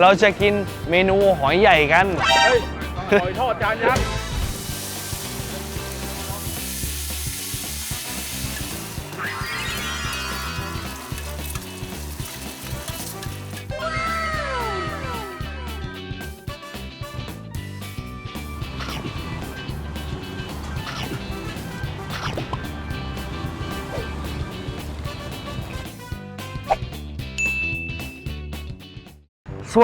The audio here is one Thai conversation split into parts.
เราจะกินเมนูหอยใหญ่กัน เฮ้ยหอยทอดจานยักษ์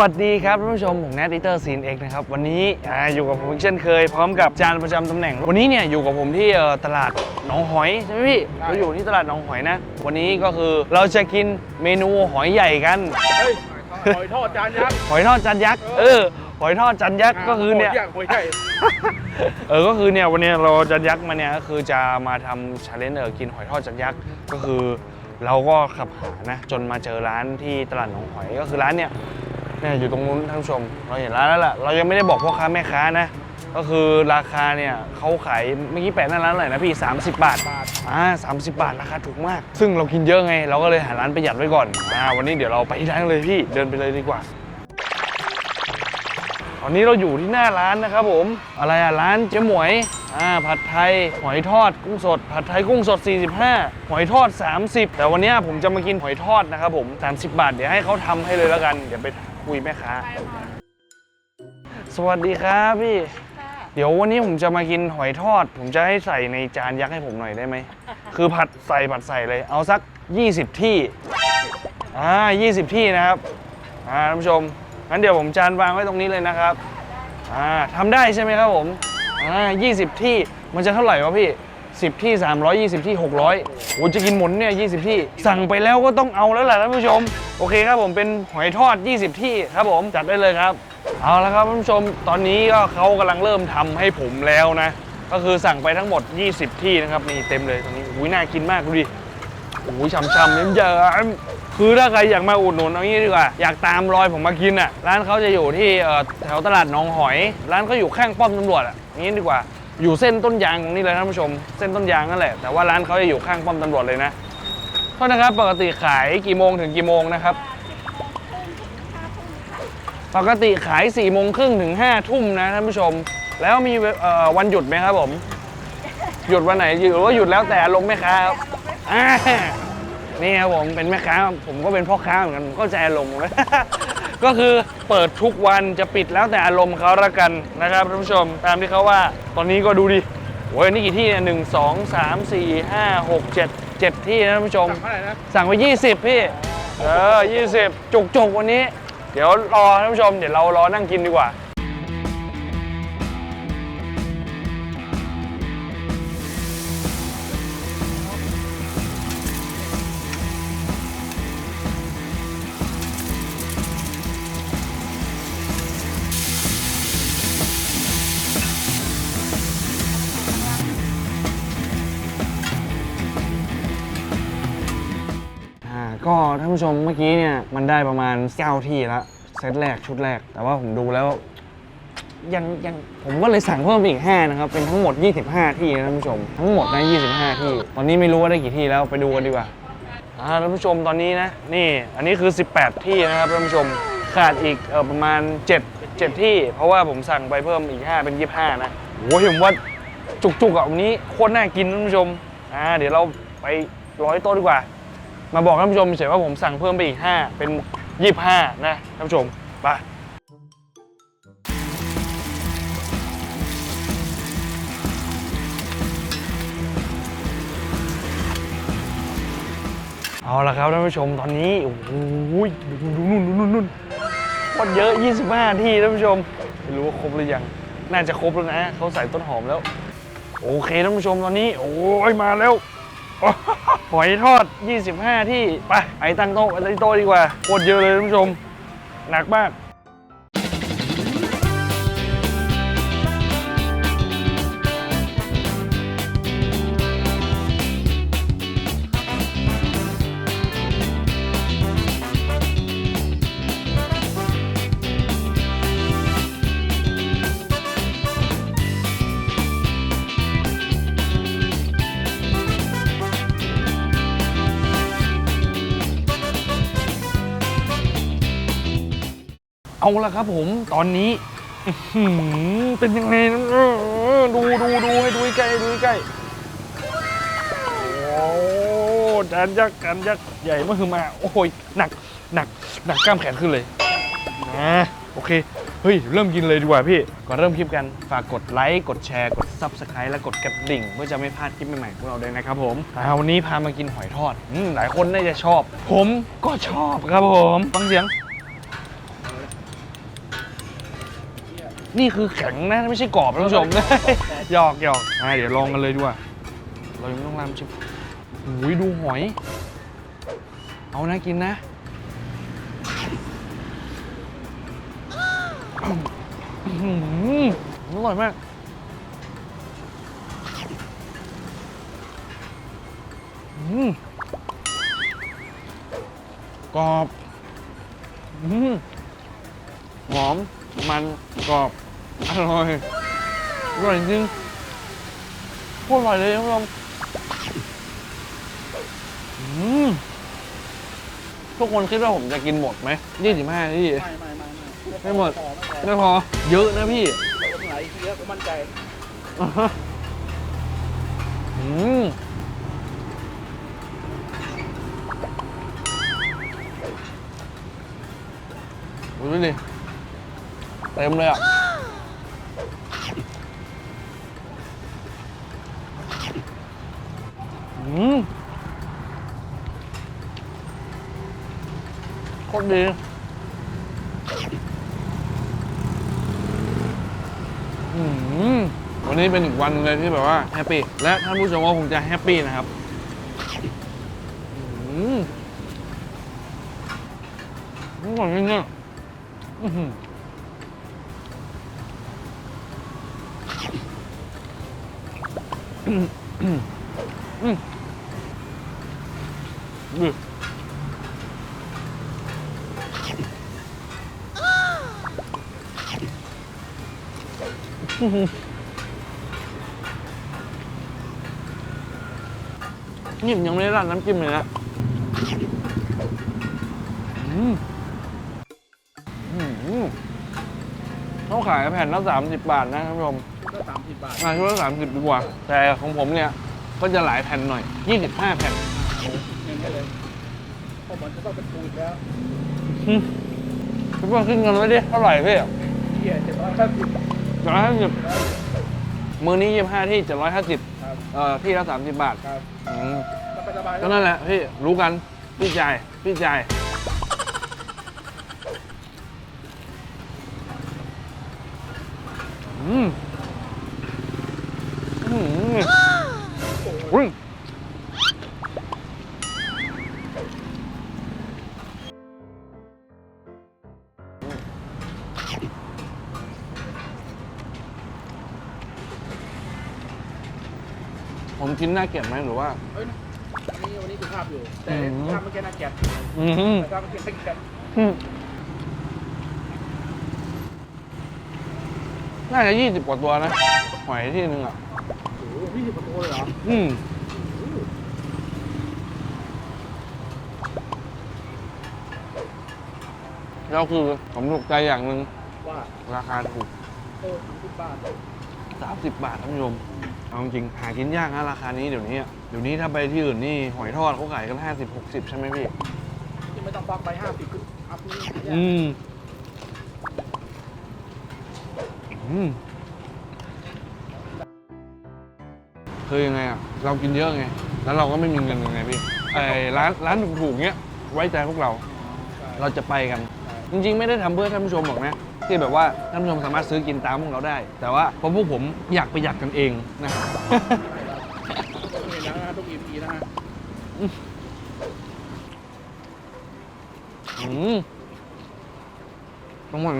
วัสดีครับท่านผู้ชมผมแนทดิเตอร์ซีนเอกนะครับ วันนี้อ่าอยู่กับผมอีกเช่นเคย พร้อมกับจานประจำตำแหน่ง วันนี้เนี่ยอยู่กับผมที่เอ่อตลาดหนองหอยใช่ไหมพี่เราอยู่ที่ตลาดหนองหอยนะ วันนี้ก็คือเราจะกินเมนูหอยใหญ่กันเฮ้ยหอยทอดจานยักษ์หอยทอดจานยักษ์เออหอยทอดจานยักษ์ก็คือเนี่ยหอยใหญ่หอยใหญ่เออก็คือเนี่ยวันนี้เราจะยักษ์มาเนี่ยก็คือจะมาทำชาเลนจ์เออกินหอยทอดจัดยักษ์ก็คือเราก็ขับหานะจนมาเจอร้านที่ตลาดหนองหอยก็คือร้านเนี่ย เนี่ยอยู่ตรงนู้นท่านผู้ชม เราเห็นร้านแล้วล่ะ เรายังไม่ได้บอกพ่อค้าแม่ค้านะ ก็คือราคาเนี่ยเขาขายเมื่อกี้แปะหน้าร้านอะไรนะพี่ 30 บาท อ่า30บาทราคาถูกมาก ซึ่งเรากินเยอะไง เราก็เลยหาร้านประหยัดไว้ก่อน อ่า วันนี้เดี๋ยวเราไปที่ร้านเลยพี่ เดินไปเลยดีกว่า ตอนนี้เราอยู่ที่หน้าร้านนะครับผม อะไรอะร้านเจ๊หมวย อ่า ผัดไทย หอยทอด กุ้งสด ผัดไทยกุ้งสด 45 หอยทอด 30 แต่วันเนี้ยผมจะมากินหอยทอดนะครับผม 30 บาท เดี๋ยวให้เขาทำให้เลยแล้วกัน เดี๋ยวไป คุยแม่ค้า สวัสดีครับพี่ เดี๋ยววันนี้ผมจะมากินหอยทอด ผมจะให้ใส่ในจานยักษ์ให้ผมหน่อยได้ไหม คือผัดใส่ผัดใส่เลย เอาสัก 20 ที่ อ่า20 ที่นะครับ อ่าท่านผู้ชม งั้นเดี๋ยวผมจานวางไว้ตรงนี้เลยนะครับ อ่าทำได้ใช่ไหมครับผม อ่า20 ที่ มันจะเท่าไหร่วะพี่ 10 ที่ 320 ที่ 600โอ้จะกินหมดเนี่ย20 ที่ สั่งไปแล้วก็ต้องเอาแล้วแหละท่านผู้ชม โอเคครับผมเป็นหอยทอด 20 ที่ครับผมจัดได้เลยครับ เอาละครับท่านผู้ชมตอนนี้ก็เขากำลังเริ่มทำให้ผมแล้วนะ ก็คือสั่งไปทั้งหมด 20 ที่นะครับนี่เต็มเลยตรงนี้อุ้ยน่ากินมากดูดิโอ้ยช่ำๆเยิ้มเยิ้มคือถ้าใครอยากมาอุดหนุนเอางี้ดีกว่า อยากตามรอยผมมากินอะ ร้านเขาจะอยู่ที่แถวตลาดหนองหอย ร้านเขาอยู่ข้างป้อมตำรวจอะงี้ดีกว่า อยู่เส้นต้นยางตรงนี้เลยท่านผู้ชม เส้นต้นยางนั่นแหละ แต่ว่าร้านเขาจะอยู่ข้างป้อมตำรวจเลยนะโทษนะครับ ปกติขายกี่โมงถึงกี่โมงนะครับ ปกติขาย4ี่โมงครึ่งถึง5้าทุ่มนะท่านผู้ชม แล้วมีวันหยุดไหมครับผม หยุดวันไหนหรือว่าหยุดแล้วแต่ลงค์แม่ค้าครับนี่ครับผมเป็นแม่ค้าผมก็เป็นพ่อค้าเหมือนกันผมก็ใจอารมณ์นะ ก็คือเปิดทุกวันจะปิดแล้วแต่อารมณ์เขาละกันนะครับท่านผู้ชมตามที่เขาว่าตอนนี้ก็ดูดิโอ้ยนี่กี่ที่เนี่ยหนึ่งสองสามสี่ห้าหกเจ็ดเจ็ดที่นะท่านผู้ชม สั่งเท่าไหร่นะ สั่งไป20 พี่ เออ 20 จุกจุกๆวันนี้ เดี๋ยวรอท่านผู้ชม เดี๋ยวเรารอนั่งกินดีกว่าอ่า ผู้ชมเมื่อกี้เนี่ยมันได้ประมาณ9ที่แล้วเซตแรกชุดแรก แต่ว่าผมดูแล้วยังยังผมก็เลยสั่งเพิ่มอีก 5 นะครับ เป็นทั้งหมด 25 ที่นะท่านผู้ชม ทั้งหมดนะ25 ที่ ตอนนี้ไม่รู้ว่าได้กี่ที่แล้วไปดูกันดีกว่าอ่าท่านผู้ชมตอนนี้นะ นี่อันนี้คือ 18 ที่นะครับท่านผู้ชมขาดอีกเออประมาณ 7 7 ที่ เพราะว่าผมสั่งไปเพิ่มอีก 5 เป็น 25 นะโอ้ยผมว่าจุกๆอะวันนี้โคตรน่ากินท่านผู้ชมอ่าเดี๋ยวเราไปร้อยโต๊ะดีกว่า มาบอกท่านผู้ชมเฉยว่าผมสั่งเพิ่มไปอีก 5 เป็น 25 นะท่านผู้ชมไปเอาละครับท่านผู้ชมตอนนี้โอ้โหดูนู่นนู่นนู่นโคตรเยอะ 25 ที่ท่านผู้ชมไม่รู้ว่าครบหรือยังน่าจะครบแล้วนะเขาใส่ต้นหอมแล้ว โอเคท่านผู้ชมตอนนี้ โอ้ยมาแล้ว หอยทอด 25 ที่ ไปไอตั้งโต๊ะไอตั้งโต๊ะดีกว่าโคตรเยอะเลยท่านผู้ชม หนักมาก เอาละครับผมตอนนี้เป็นยังไงดูดูดูให้ดูใกล้ดูใกล้โอ้จานยักษ์จานยักษ์ใหญ่มากคือมาโอ้ยหนักหนักหนักกล้ามแขนขึ้นเลยนะโอเคเฮ้ยเริ่มกินเลยดีกว่าพี่ก่อนเริ่มคลิปกันฝากกดไลค์กดแชร์กด Subscribe และกดกระดิ่ง เพื่อจะไม่พลาดคลิปใหม่ๆของเราด้วยนะครับผมอ่วันนี้พามากินหอยทอดอหลายคนน่าจะชอบ ผมก็ชอบครับผมฟังเสียง นี่คือแข็งนะไม่ใช่กรอบนะท่านผู้ชม หยอกหยอกอ่าเดี๋ยวลองกันเลยดีกว่าเรายังไม่ต้องรามชิมอุ้ยดูหอย เอานะกินนะ อื้อหืออร่อยมาก อืมกรอบ อืมหอม มัน กรอบ อร่อยอร่อยจริงโคตรอร่อยเลยท่านผู้ชมอืมทุกคนคิดว่าผมจะกินหมดไหมยี่สิบห้าที่ไม่ไม่ไม่ไม่ไม่หมด พอไม่พอไม่พอเยอะนะพี่แต่ว่าตรงไหนเยอะก็มั่นใจอ่าฮะอืมดูดิเต็มเลยอะ โคตรดีอืมวันนี้เป็นอีกวันเลยที่แบบว่าแฮปปี้ และท่านผู้ชมก็คงจะแฮปปี้นะครับอืมอร่อยจริงๆ นี่ผมยังไม่ได้ราดน้ำจิ้มเลยนะอืมอืมเขาขายแผ่นละสามสิบบาทนะท่านผู้ชมก็สามสิบบาทอ่าชุดละสามสิบดีกว่า แต่ของผมเนี่ย ก็จะหลายแผ่นหน่อยยี่สิบห้าแผ่นเงินได้เลยเพราะมันจะต้องเป็นปูอีกแล้วอืมพี่เพิ่งขึ้นเงินไว้ดิเท่าไหร่พี่เที่ยเจ็ดร้อยห้าสิบเจ็ดร้อยห้าสิบมือนี้ยี่สิบห้าที่เจ็ดร้อยห้าสิบครับ เอ่อที่ละสามสิบบาทครับอืมสบายสบายก็นั่นแหละพี่รู้กันพี่จ่ายพี่จ่ายอืมอืมอุ้ย ผมกินน่าเกลียดไหมหรือว่าเฮ้ยวันนี้วันนี้คือภาพอยู่ แต่อืม ภาพเมื่อกี้น่าเกลียดอืมแต่ภาพเมื่อกี้น่าเกลียดอืมน่าจะยี่สิบกว่าตัวนะหอยที่หนึ่งอะ โอ้โหพี่สิบกว่าตัวเลยเหรออืมแล้วคือผมถูกใจอย่างหนึ่งว่าราคาถูก เออสามสิบบาท 30 บาทท่านผู้ชมเอาจริงๆหากินยากนะราคานี้เดี๋ยวนี้อะเดี๋ยวนี้ถ้าไปที่อื่นนี่หอยทอดเขาขายกัน 50 60 ใช่ไหมพี่ ที่ไม่ต้องปักไปห้าสิบอัพนี่อืม อืมคือยังไงอะ เรากินเยอะไง แล้วเราก็ไม่มีเงินยังไงพี่ไอ้ร้านร้านถูกๆเงี้ย ไว้ใจพวกเรา เราจะไปกัน จริงๆ ไม่ได้ทำเพื่อท่านผู้ชมหรอกนะ ที่แบบว่าท่านผู้ชมสามารถซื้อกินตามพวกเราได้ แต่ว่าเพราะพวกผมอยากประหยัดกันเองนะต้องเห็นแล้วนะทุก EP นะฮะอืมตรงหอย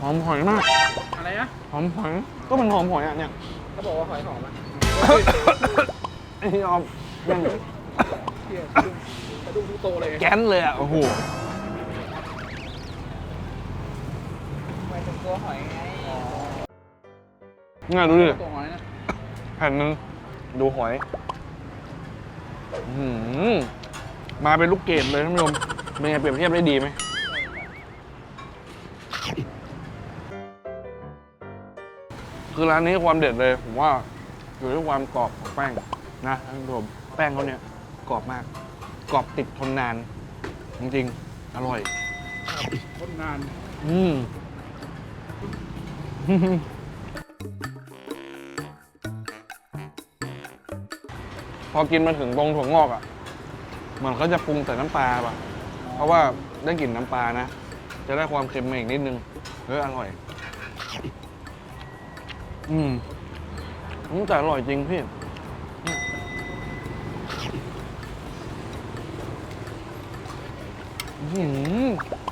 หอมหอยมาก อะไรนะหอมหอย ก็มันหอมหอยอะเนี่ยเขาบอกว่าหอยหอมอะไอ้ที่ออมยังเที่ยกระดุมกระดุมทุกโตเลย แก๊นเลยอะ โอ้โห ตัวหอยไงง่ายดูดิตัวหอยนะแผ่นหนึงดูหอยอื้อหือมาเป็นลูกเกดเลยท่านผู้ชมเป็นไงเปรียบเทียบได้ดีไหมคือร้านนี้ความเด็ดเลยผมว่าอยู่ที่ความกรอบของแป้งนะท่านผู้ชมแป้งเขาเนี่ยกรอบมาก กรอบติดทนนาน จริงๆ อร่อย คนนาน อืม พอกินมาถึงตรงถั่วงอกอะ มันก็จะปรุงแต่น้ำปลาป่ะ เพราะว่าได้กลิ่นน้ำปลานะ จะได้ความเค็มมาอีกนิดนึงเฮ้ยอร่อย อืมอืมแต่อร่อยจริงพี่อืม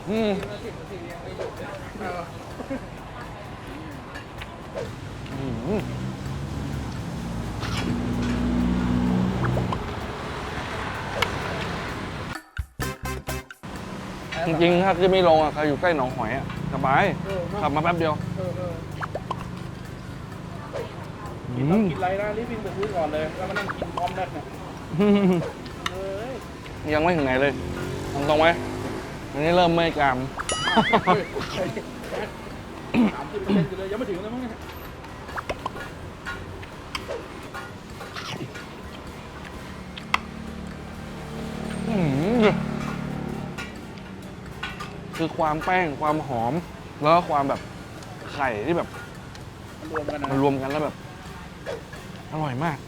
อืม จริงๆถ้าขึ้นไม่ลงอะใครอยู่ใกล้หนองหอยอะสบายเออขับมาแป๊บเดียว เออเอออืกินต้องมกินอะไรนะรีบวิ่งไปซื้อก่อนเลย แล้วมานั่งกินพร้อมแรกเนี่ยเอ้ยยังไม่ถึงไหนเลยทำตรงไหมอันนี้เริ่มไม่กราม สามสิบเปอร์เซ็นต์อยู่เลยยังไม่ถึงเลยมั้งเนี่ยอืม คือความแป้งความหอม แล้วก็ความแบบไข่ที่แบบรวมกันนะมันรวมกันแล้วแบบ อร่อยมาก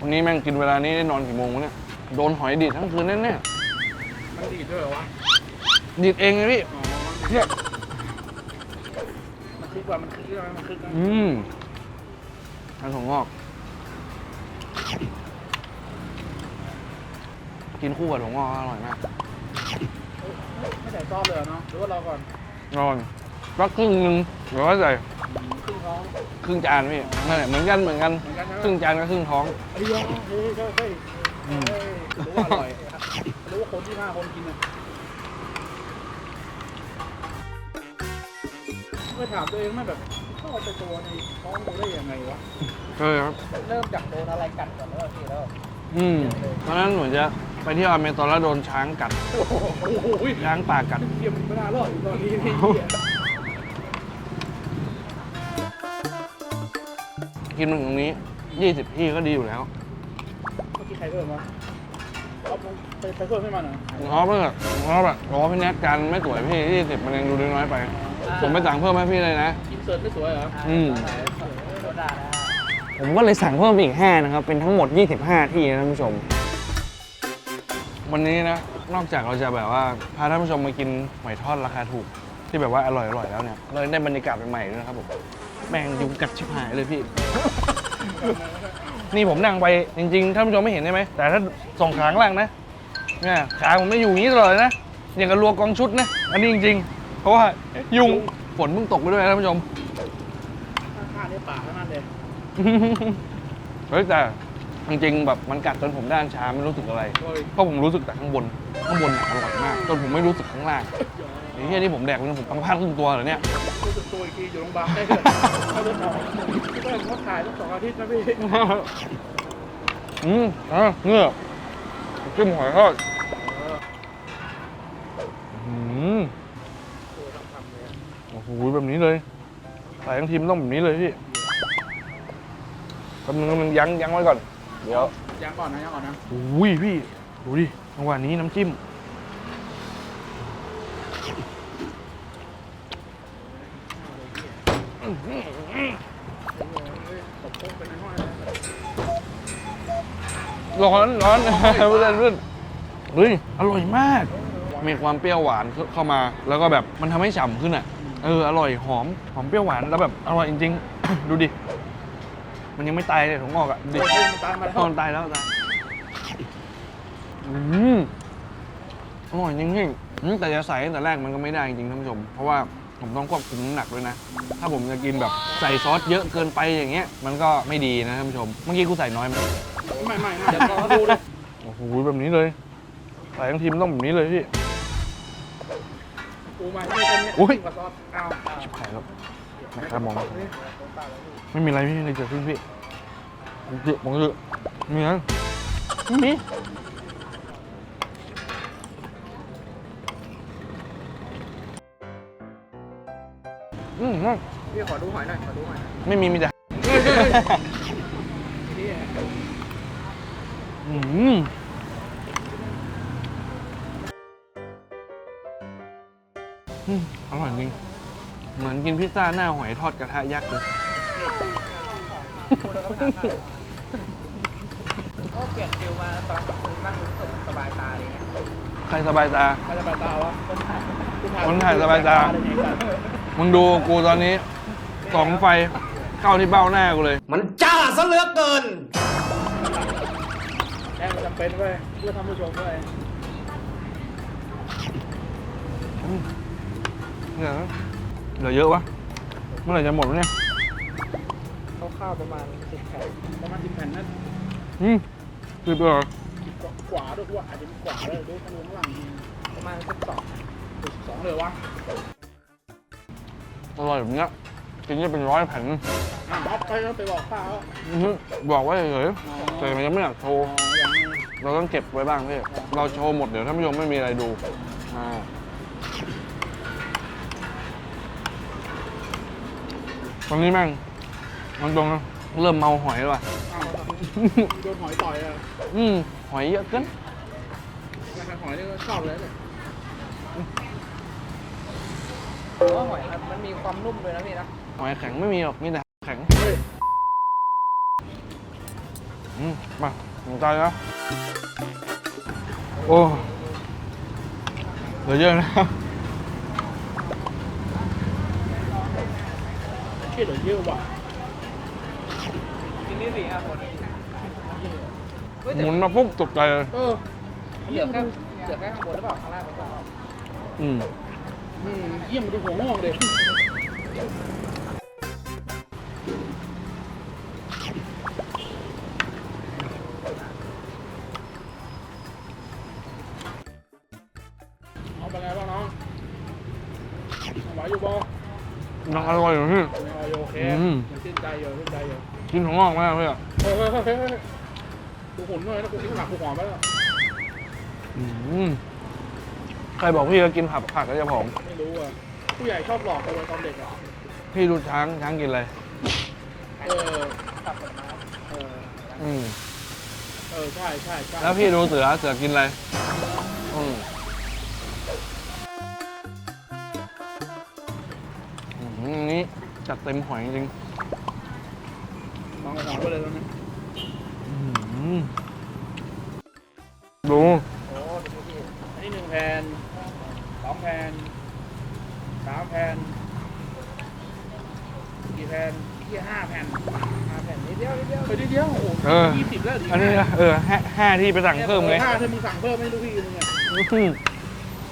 วันนี้แม่งกินเวลานี้ได้นอนกี่โมงวะเนี่ย โดนหอยดีดทั้งคืนแน่มันดีดด้วยเหรอวะๆดีดเองเลยพี่อ๋อมันเนี่ยมันคึกว่ามันคึกใช่ไหมมันคึกนะอืมอันถั่วงอก กินคู่กับถั่วงอกอร่อยมากไม่ใส่ซอสเลยเหรอเนาะหรือว่าเราก่อนนอนสักครึ่งหนึ่งหรือว่าใส่ครึ่งท้องครึ่งจานพี่นั่นแหละเหมือนกันเหมือนกัน เหมือนกันใช่ไหมครึ่งจานกับครึ่งท้องเฮ้ยเฮ้ยเฮ้ยเฮ้ยอืม เฮ้ยรู้ว่าอร่อยรู้ว่าคนที่ห้าคนกินอะเคยถามตัวเองไหมแบบเข้าไปตัวในท้องกูได้ยังไงวะใช่ครับ เริ่มจากโดนอะไรกัดก่อนแล้วพี่แล้ว อืมตอนนั้นหนูจะ ไปเที่ยวอเมซอนแล้วโดนช้างกัด โอ้โหช้างป่ากัดเทียมไม่น่ารอดอยู่ตอนนี้พี่กินมันตรงนี้ 20 ที่ก็ดีอยู่แล้วเมื่อกี้ใครเพิ่มวะเอาไปไปเพิ่มให้มันหน่อยง้อเพื่อนง้อแบบง้อพี่แน็กกันไม่สวยพี่ 20 มันยังดูน้อยๆไป ผมไปสั่งเพิ่มให้พี่เลยนะ อินเสิร์ตไม่สวยเหรออืมโดนด่านะผมก็เลยสั่งเพิ่มอีก 5 นะครับ เป็นทั้งหมด 25 ที่นะท่านผู้ชม วันนี้นะ นอกจากเราจะแบบว่าพาท่านผู้ชมมากินหอยทอดราคาถูก ที่แบบว่าอร่อยๆแล้วเนี่ยเราได้บรรยากาศใหม่ๆด้วยนะครับผมแม่งยุงกัดชิบหายเลยพี่ นี่ผมนั่งไปจริงๆท่านผู้ชมไม่เห็นใช่ไหมแต่ถ้าส่องขาข้างล่างนะเนี่ยขาผมไม่อยู่อย่างนี้ตลอดเลยนะอย่างกับรัวกองชุดนะอันนี้จริง ๆ เพราะว่ายุงฝนเพิ่งตกไปด้วยนะท่านผู้ชมข้างๆนี่ป่าทั้งนั้นเลยเฮ้ยแต่ จริงๆแบบมันกัดจนผมด้านชาไม่รู้สึกอะไรโอ้ยเพราะผมรู้สึกแต่ข้างบนข้างบนน่ะอร่อยมาก จนผมไม่รู้สึกข้างล่างไอ้เหี้ยที่ผมแดกจนผมพังพลาดครึ่งตัวเหรอเนี่ย รู้สึกตัวอีกทีอยู่โรงพยาบาลได้เลยถ้ารถออกที่ก็เขาถ่ายตั้งสองอาทิตย์นะพี่อืมอะเงือกจิ้มหอยทอดอืมโอ้โหแบบนี้เลยใส่ทั้งทีมต้องแบบนี้เลยพี่แป๊บนึงมันยั้งยั้งไว้ก่อน เดี๋ยวยังก่อนนะยังก่อนนะอุ้ยพี่ ดูดิจังหวะนี้น้ำจิ้มตบโป๊ะไปในห้องเลยร้อนร้อนเพื่อนเพื่อนเฮ้ยอร่อยมาก มีความเปรี้ยวหวานเข้ามา แล้วก็แบบมันทำให้ฉ่ำขึ้นอะ เออ อร่อยหอม หอมเปรี้ยวหวานแล้วแบบอร่อยจริงๆ ดูดิ มันยังไม่ตายเลยถุงงอกอะดูดิโอ้ยมันตามมาแล้ว ตอนตายแล้วตายอืมอร่อยจริงๆอืมแต่จะใส่ตั้งแต่แรกมันก็ไม่ได้จริงๆท่านผู้ชม เพราะว่าผมต้องควบคุมน้ำหนักด้วยนะ ถ้าผมจะกินแบบใส่ซอสเยอะเกินไปอย่างเงี้ย มันก็ไม่ดีนะท่านผู้ชม เมื่อกี้กูใส่น้อยไหมไม่ไม่ไม่เดี๋ยวรอดูเลยโอ้โหแบบนี้เลย ใส่ทั้งทีมต้องแบบนี้เลยพี่ ปูมาที่นี่อุ๊ยกับซอสเอาชิบหายแล้วนะครับมอง ไม่มีอะไรพี่ไม่มีอะไรเกิดขึ้นพี่เผมจืดผมจืดมีนะมีอืมพี่ขอดูหอยหน่อยขอดูหอยไม่มีมีแต่นี่อืมอืมอร่อยจริง เหมือนกินพิซซ่าหน้าหอยทอดกระทะยักษ์เลย ก็เปลี่ยนฟิลมาตอนนั่งรู้สึกสบายตาอะไรเงี้ยใครสบายตา ใครสบายตาวะคนถ่ายคนถ่ายสบายตา มึงดูกูตอนนี้สองไฟเข้าที่เบ้าหน้ากูเลย มันจ้าซะเหลือเกินแค่มันจำเป็นเว้ยเพื่อทำผู้ชมเว้ยเนี่ยเหลือเยอะวะ เมื่อไหร่จะหมดวะเนี่ย ข้าวๆประมาณสิบแผ่นประมาณสิบแผ่นนั่นอืมคือเบอร์กว่าด้วยว่าอาจจะมีกว่าเลยดูขนมหลังประมาณสักสองสองเลยวะอร่อยแบบเนี้ยกินได้เป็นร้อยแผ่นอะบ๊อบไปแล้วไปบอกป้าว่าอื้อหือบอกไว้เฉยๆแต่มันยังไม่อยากโชว์อย่างนี้เราต้องเก็บไว้บ้างพี่เราโชว์หมดเดี๋ยวท่านผู้ชมไม่มีอะไรดูอ่าตอนนี้แม่ง มันตรงนะเริ่มเมาหอยแล้วว่ะอ้าวโดนหอยต่อยอะอืมหอยเยอะเกินราคาหอยนี่ก็ชอบเลยเนี่ยเพราะว่าหอยมันมีความนุ่มเลยนะพี่นะหอยแข็งไม่มีหรอกมีแต่แข็งเฮ้ยอืมมาถึงใจแล้วโอ้เหลือเยอะนะครับเชี่ยเหลือเยอะว่ะ กินนี่สี่ห้าคนหมุนมาปุ๊บตกใจเลยเออเหลือแค่เหลือแค่ข้างบนหรือเปล่าข้างล่างมันก็อืมอืมเยี่ยมมาดูหัวงอกเลย อกมากเลยอะเฮ้ยเฮ้ยเฮ้ยเฮ้ยกูหุ่นด้วยนะกูกินผักกูหอมไปแล้วอืมใครบอกพี่จะกินผักผักก็จะผอมไม่รู้อะผู้ใหญ่ชอบหลอกกันเลยตอนเด็กอะพี่ดูช้างช้างกินอะไรเออเอออืมเออใช่ใช่ใช่แล้วพี่ดูเสือเสือกินอะไรอืมอืมนนี้จัดเต็มหอยจริง ลองหอมไปเลยตอนนี้ๆอืมดูโอ้ดูพี่อันนี้หนึ่งแผ่นสองแผ่นสามแผ่นกี่แผ่นที่ห้าแผ่นห้าแผ่นนิดเดียวนิดเดียวไปนิดเดียวโอ้โหเออ ยี่สิบแล้วดีอันนี้นะเออห้าห้าที่ไปสั่งเพิ่มเลยถ้าถ้ามึงสั่งเพิ่มไม่รู้พี่มึงเนี่ยอื้อ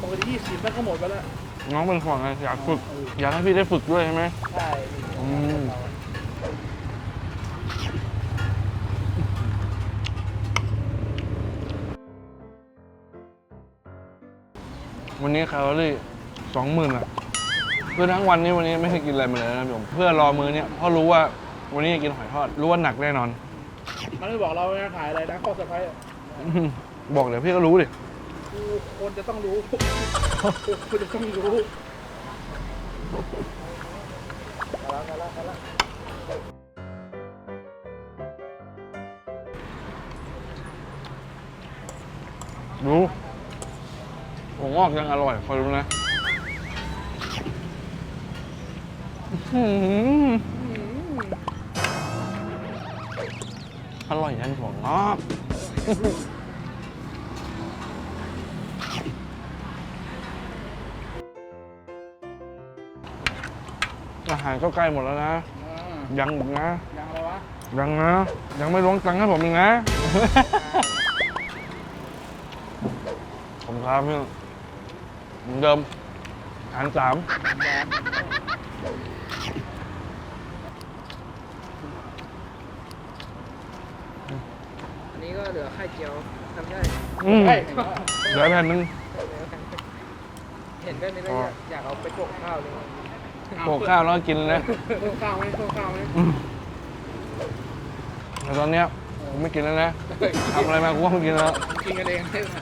ปกติยี่สิบแล้วก็หมดไปแล้วน้องเป็นห่วงไงอยากฝึก อยากให้พี่ได้ฝึกด้วยใช่ไหม ใช่อืม วันนี้แคลอรี่สองหมื่นอะคือทั้งวันนี้วันนี้ไม่ได้กินอะไรมาเลยนะพี่ผมเพื่อรอมื้อเนี้ยเพราะรู้ว่าวันนี้จะกินหอยทอด รู้ว่าหนักแน่นอน มันไม่บอกเรานะถ่ายอะไรนะข้อเซอร์ไพรส์อะอื้อหือบอกเดี๋ยวพี่ก็รู้ดิกูคนจะต้องรู้ กูจะต้องรู้ งอกยังอร่อยคอยรู้นะอื้อหืออร่อยยันหัวงอกอาหารก็ใกล้หมดแล้วนะอ่ายังอีกนะ ยังอะไรวะยังนะ ยังไม่ล้วงตังค์ให้ผมอีกนะ ผมครับพี่ เหมือนเดิมหารสามอันนี้ก็เหลือไข่เจียวทำได้อืมเฮ้ยเหลือแผ่นหนึงเห็นแบบนี้แล้วอยากอยากเอาไปโปะข้าวเลยโปะข้าวแล้วก็กินเลยนะเพิ่มข้าวไหมเพิ่มข้าวไหมอืมแต่ตอนเนี้ยผมไม่กินแล้วนะทำอะไรมากูว่าไม่กินแล้ว กินกันเองใช่ไหม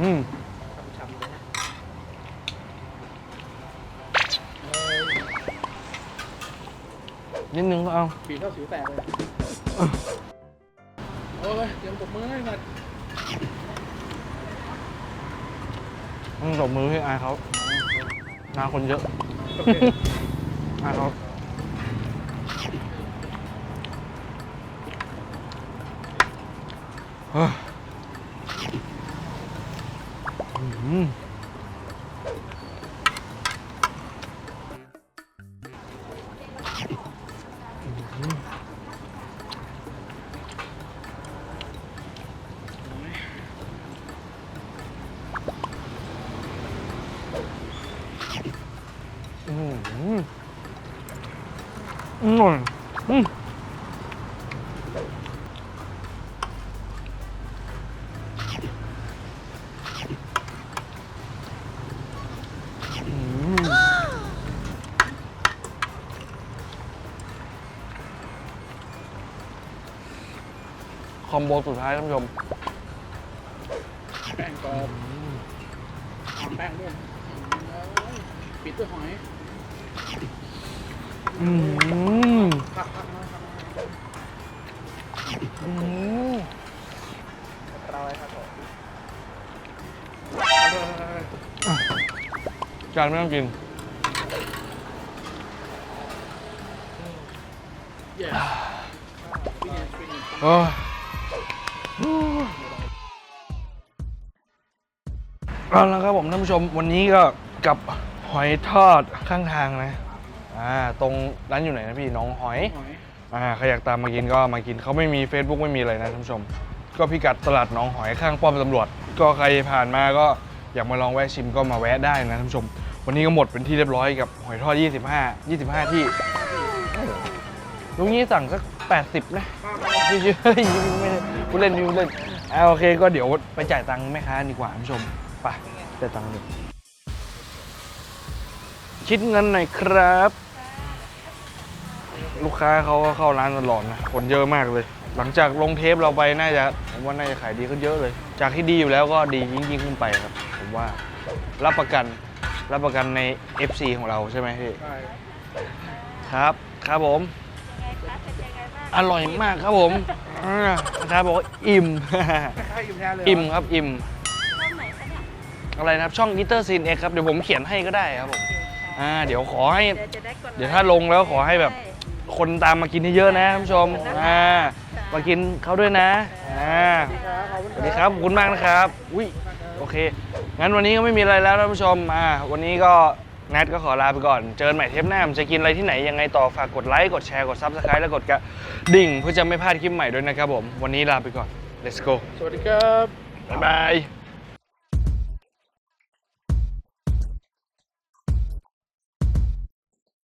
อืมชำเลยนะนิดนึงก็เอาปีนเข้าสิวแตกเลยโอ้ยเตรียมตบมือให้หมดต้องตบมือให้อายเขางานคนเยอะ โอเคอายเขาเฮ้ย อมโบสุดท้ายท่านผู้ชมแป้งกรอบหอมแป้งด้วยเอ้ยปิดด้วยหอยอืมพักพักนะครับอืมเราอะไรครับผมจานไม่ต้องกินเย้ เนี่ยพี่เนี่ยโอ้ยเอาละครับผมท่านผู้ชมวันนี้ก็กับหอยทอดข้างทางนะอ่าตรงร้านอยู่ไหนนะพี่น้องหอยหอยอ่าใครอยากตามมากินก็มากินเขาไม่มี Facebook ไม่มีอะไรนะท่านผู้ชม ก็พิกัดตลาดหน้องหอยข้างป้อมตำรวจ ก็ใครผ่านมาก็อยากมาลองแวะชิมก็มาแวะได้นะท่านผู้ชม วันนี้ก็หมดเป็นที่เรียบร้อยกับหอยทอด 25 25 ที่ลุงนี้สั่งสัก 80 นะเยอะๆเฮ้ยไม่ได้พูดเล่นพูดเล่นอ่าโอเค ก็เดี๋ยวไปจ่ายตังค์แม่ค้าดีกว่าท่านผู้ชม ไปจ่ายตังค์เลยคิดเงินหน่อยครับ ลูกค้าเขาก็เข้าร้านตลอดนะ คนเยอะมากเลย หลังจากลงเทปเราไปน่าจะผมว่าน่าจะขายดีขึ้นเยอะเลย จากที่ดีอยู่แล้วก็ดียิ่งยิ่งๆขึ้นไปครับ ผมว่ารับประกันรับประกันใน FC ของเราใช่ไหมพี่ใช่ครับครับผม อร่อยมากครับผมอ่าอาจารย์บอกว่าอิ่มใช่อิ่มแทนเลยเหรอิ่มครับอิ่ม อะไรนะครับช่องอิเตอร์ซีนเอ็กครับเดี๋ยวผมเขียนให้ก็ได้ครับผมอ่าเดี๋ยวขอให้ เดี๋ยวจะได้กดไลค์เดี๋ยวถ้าลงแล้วขอให้แบบ ช่ คนตามมากินเยอะๆนะท่านผู้ชมอ่ามากินเขาด้วยนะอ่าครับขอบคุณสวัสดีครับขอบคุณมากนะครับอุ้ยโอเค งั้นวันนี้ก็ไม่มีอะไรแล้วท่านผู้ชมอ่าวันนี้ก็นัดก็ขอลาไปก่อน เจอกันใหม่เทปหน้าผมจะกินอะไรที่ไหนยังไงต่อฝากกดไลค์กดแชร์กดซับสไครต์และกดกระดิ่งเพื่อจะไม่พลาดคลิปใหม่ด้วยนะครับผมวันนี้ลาไปก่อน let's go สวัสดีครับบ๊ายบาย